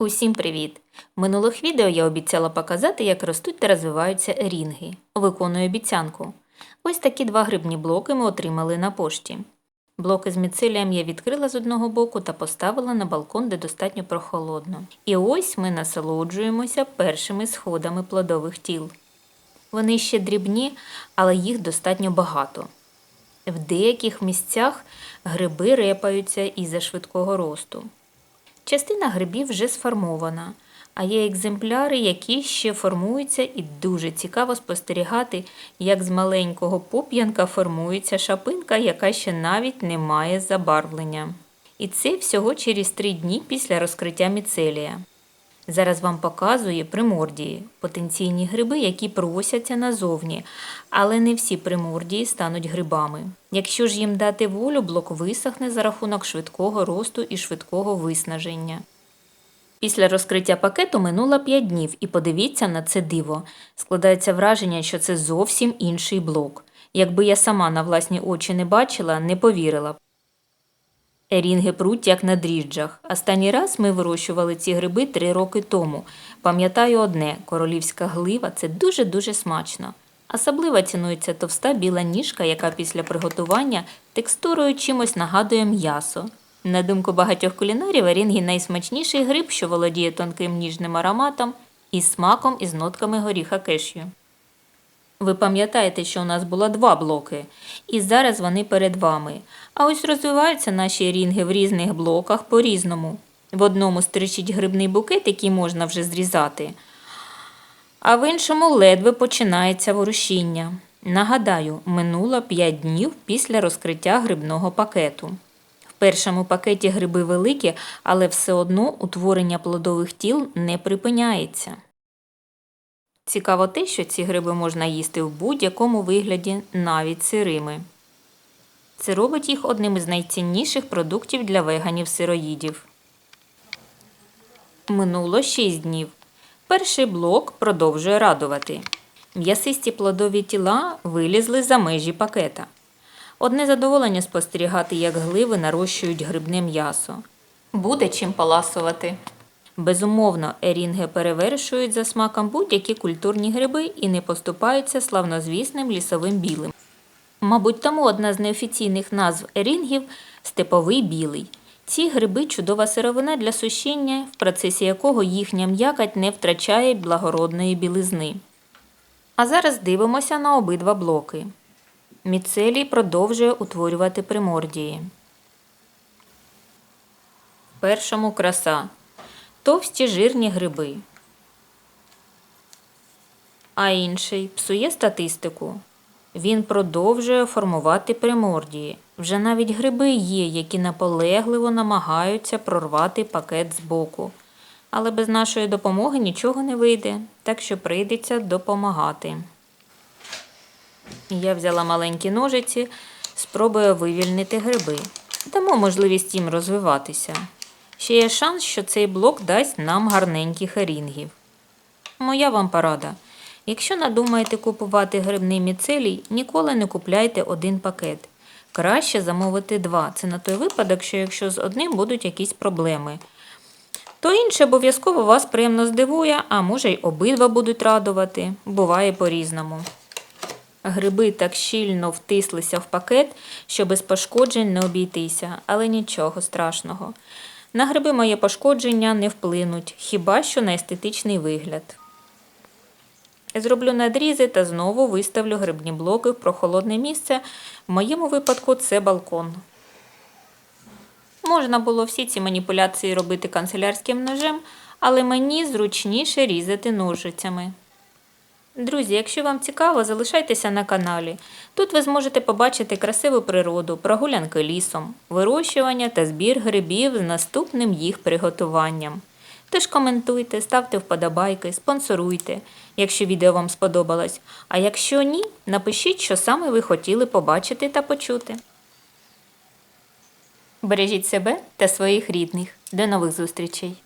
Усім привіт! В минулих відео я обіцяла показати, як ростуть та розвиваються ерінги. Виконую обіцянку. Ось такі два грибні блоки ми отримали на пошті. Блоки з міцелієм я відкрила з одного боку та поставила на балкон, де достатньо прохолодно. І ось ми насолоджуємося першими сходами плодових тіл. Вони ще дрібні, але їх достатньо багато. В деяких місцях гриби репаються із-за швидкого росту. Частина грибів вже сформована, а є екземпляри, які ще формуються, і дуже цікаво спостерігати, як з маленького поп'янка формується шапинка, яка ще навіть не має забарвлення. І це всього через три дні після розкриття міцелія. Зараз вам показую примордії, потенційні гриби, які просяться назовні, але не всі примордії стануть грибами. Якщо ж їм дати волю, блок висохне за рахунок швидкого росту і швидкого виснаження. Після розкриття пакету минуло 5 днів, і подивіться на це диво. Складається враження, що це зовсім інший блок. Якби я сама на власні очі не бачила, не повірила. б. Ерінги пруть як на дріжджах. Останній раз ми вирощували ці гриби три роки тому. Пам'ятаю одне: королівська глива це дуже-дуже смачно. Особливо цінується товста біла ніжка, яка після приготування текстурою чимось нагадує м'ясо. На думку багатьох кулінарів, ерінги найсмачніший гриб, що володіє тонким ніжним ароматом і смаком із нотками горіха кешю. Ви пам'ятаєте, що у нас було два блоки, і зараз вони перед вами. А ось розвиваються наші рінги в різних блоках по-різному. В одному стричить грибний букет, який можна вже зрізати, а в іншому ледве починається ворушіння. Нагадаю, минуло 5 днів після розкриття грибного пакету. В першому пакеті гриби великі, але все одно утворення плодових тіл не припиняється. Цікаво те, що ці гриби можна їсти в будь-якому вигляді, навіть сирими. Це робить їх одним із найцінніших продуктів для веганів-сироїдів. Минуло 6 днів. Перший блок продовжує радувати. М'ясисті плодові тіла вилізли за межі пакета. Одне задоволення спостерігати, як гливи нарощують грибне м'ясо. Буде чим паласувати. Безумовно, ерінги перевершують за смаком будь-які культурні гриби і не поступаються славнозвісним лісовим білим. Мабуть, тому одна з неофіційних назв ерінгів степовий білий. Ці гриби чудова сировина для сушіння, в процесі якого їхня м'якоть не втрачає благородної білизни. А зараз дивимося на обидва блоки. Міцелій продовжує утворювати примордії. Першому краса. Товсті жирні гриби. А інший псує статистику. Він продовжує формувати примордії. Вже навіть гриби є, які наполегливо намагаються прорвати пакет збоку. Але без нашої допомоги нічого не вийде, так що прийдеться допомагати. Я взяла маленькі ножиці, спробую вивільнити гриби. Дамо можливість їм розвиватися. Ще є шанс, що цей блок дасть нам гарненьких ерінгів. Моя вам порада. Якщо надумаєте купувати грибний міцелій, ніколи не купляйте один пакет. Краще замовити два. Це на той випадок, що якщо з одним будуть якісь проблеми. То інше обов'язково вас приємно здивує, а може й обидва будуть радувати. Буває по-різному. Гриби так щільно втислися в пакет, що без пошкоджень не обійтися, але нічого страшного. На гриби моє пошкодження не вплинуть, хіба що на естетичний вигляд. Зроблю надрізи та знову виставлю грибні блоки в прохолодне місце. В моєму випадку це балкон. Можна було всі ці маніпуляції робити канцелярським ножем, але мені зручніше різати ножицями. Друзі, якщо вам цікаво, залишайтеся на каналі. Тут ви зможете побачити красиву природу, прогулянки лісом, вирощування та збір грибів з наступним їх приготуванням. Тож коментуйте, ставте вподобайки, спонсоруйте, якщо відео вам сподобалось. А якщо ні, напишіть, що саме ви хотіли побачити та почути. Бережіть себе та своїх рідних. До нових зустрічей!